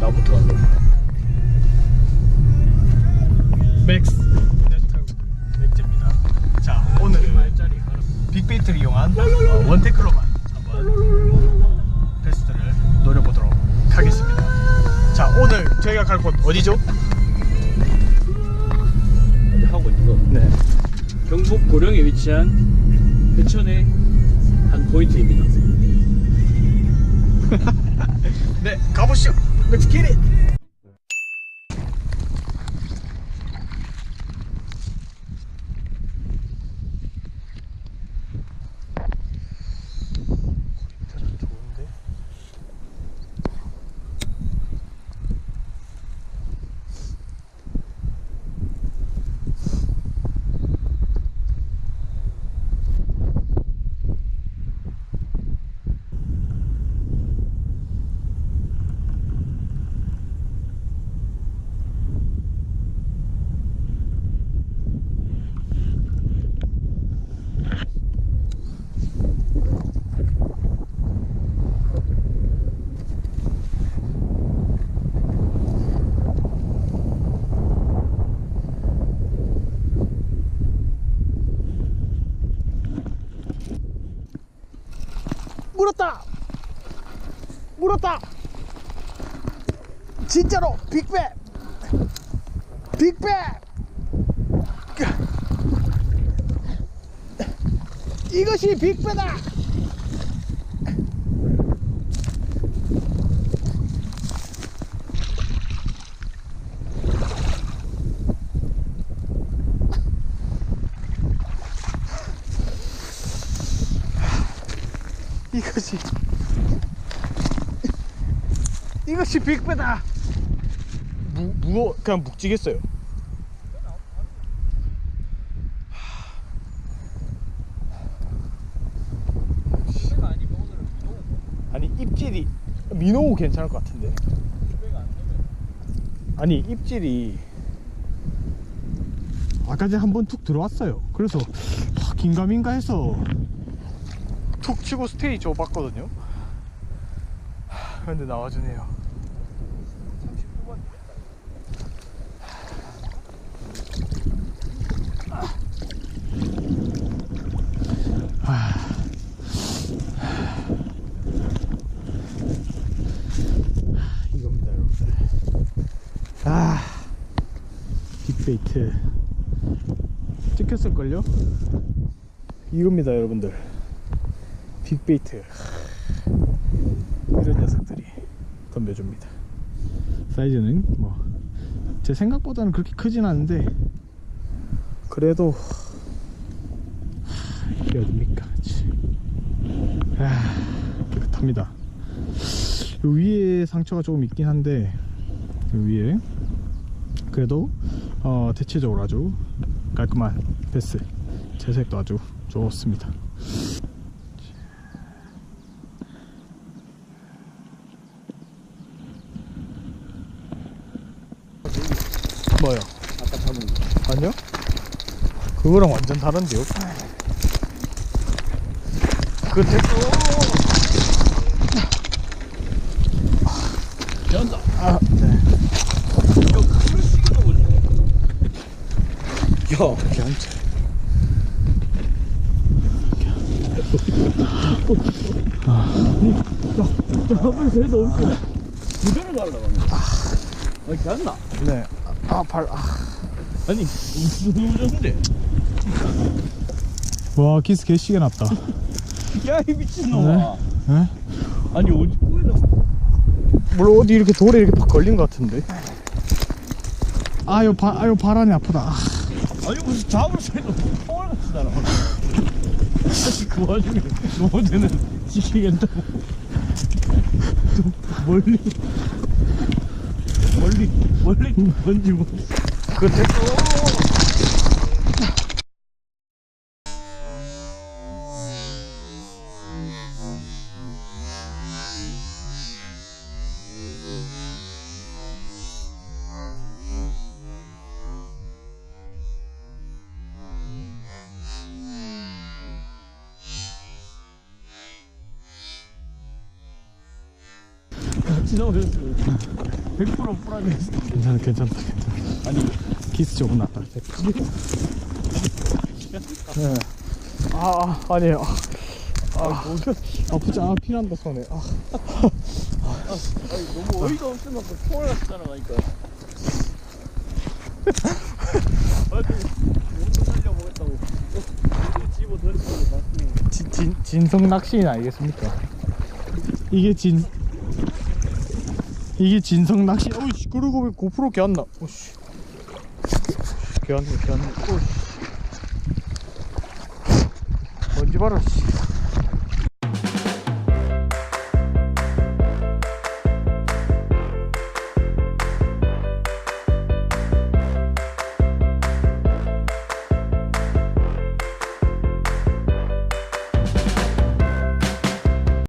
나부터 하자. 맥스 맥주입니다. 자 오늘은 빅베이트를 이용한 어, 원테크로만 한번 테스트를 노려보도록 하겠습니다. 자 오늘 저희가 갈 곳 어디죠? 경북 고령에 위치한 회천의 한 포인트입니다. 네 가보시죠. Let's get it. 물었다! 물었다! 진짜로 빅배! 빅배! 이것이 빅배다! 이것이 이것이 빅배다. 무, 무거 그냥 묵지겠어요. 아니 입질이 민호우 괜찮을 것 같은데. 아니 입질이. 아까 전에 한 번 툭 들어왔어요. 그래서 와, 긴가민가 해서 툭 치고 스테이 줘봤거든요 하, 근데 나와주네요 아. 이겁니다 여러분들 아 빅베이트 찍혔을걸요? 이겁니다 여러분들 빅베이트. 이런 녀석들이 덤벼줍니다. 사이즈는 뭐 제 생각보다는 그렇게 크진 않은데 그래도 하, 이게 어딥니까? 아, 깨끗합니다. 요 위에 상처가 조금 있긴 한데 요 위에. 그래도 어, 대체적으로 아주 깔끔한 베스. 재색도 아주 좋습니다 뭐요? 아까 잡은 거. 아니요? 그거랑 완전 다른데요? 그 대... 연다. 아, 네. 이거 그걸 시기도 보네. 야, 괜찮지. 한번 그래도 없어. 무대를 가려고 하네. 아, 괜찮나? 네. 아, 발, 아. 아니, 무슨 좋은데? 와, 키스 개시게 났다. 야, 이 미친놈아. 네? 아니, 어디, 왜나 물론 어디 이렇게 돌에 이렇게 팍 걸린 것 같은데. 아유, 발, 아유, 발 안이 아프다. 아. 아니 무슨 잡을 새도 같이 날아 다시 그 와중에 로드는 지키겠다고 좀 멀리 멀리 멀리 던지고 그래 지나오셨어요. 100% 뿌라졌어 괜찮아 괜찮다 괜찮다 아니. 키스 조금 낫다. 네. 아, 아 아니에요. 아, 아, 아프지 아? 피난다 손에. 아. 아니 너무 어이가 없으면서 총을 갔잖아 그러니까 진, 진, 진성 낚시인 아니겠습니까? 이게 진 이게 진성 낚시. 어이씨 그리고 왜 고프로 개안나? 오씨. 개안네 개안네. 오씨. 먼지 봐라 씨